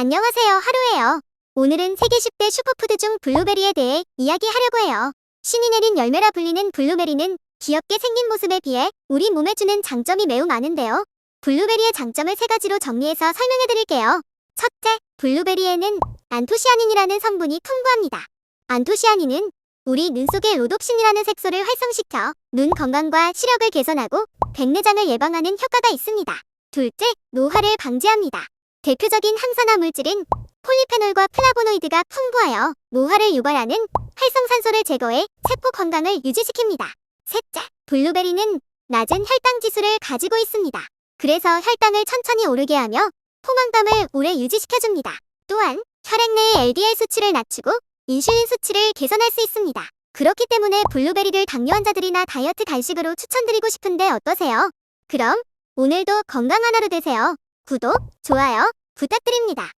안녕하세요. 하루예요. 오늘은 세계 10대 슈퍼푸드 중 블루베리에 대해 이야기하려고 해요. 신이 내린 열매라 불리는 블루베리는 귀엽게 생긴 모습에 비해 우리 몸에 주는 장점이 매우 많은데요. 블루베리의 장점을 세 가지로 정리해서 설명해 드릴게요. 첫째, 블루베리에는 안토시아닌이라는 성분이 풍부합니다. 안토시아닌은 우리 눈 속의 로독신이라는 색소를 활성시켜 눈 건강과 시력을 개선하고 백내장을 예방하는 효과가 있습니다. 둘째, 노화를 방지합니다. 대표적인 항산화 물질인 폴리페놀과 플라보노이드가 풍부하여 노화를 유발하는 활성산소를 제거해 세포 건강을 유지시킵니다. 셋째, 블루베리는 낮은 혈당 지수를 가지고 있습니다. 그래서 혈당을 천천히 오르게 하며 포만감을 오래 유지시켜줍니다. 또한 혈액 내의 LDL 수치를 낮추고 인슐린 수치를 개선할 수 있습니다. 그렇기 때문에 블루베리를 당뇨 환자들이나 다이어트 간식으로 추천드리고 싶은데 어떠세요? 그럼 오늘도 건강한 하루 되세요. 구독, 좋아요 부탁드립니다.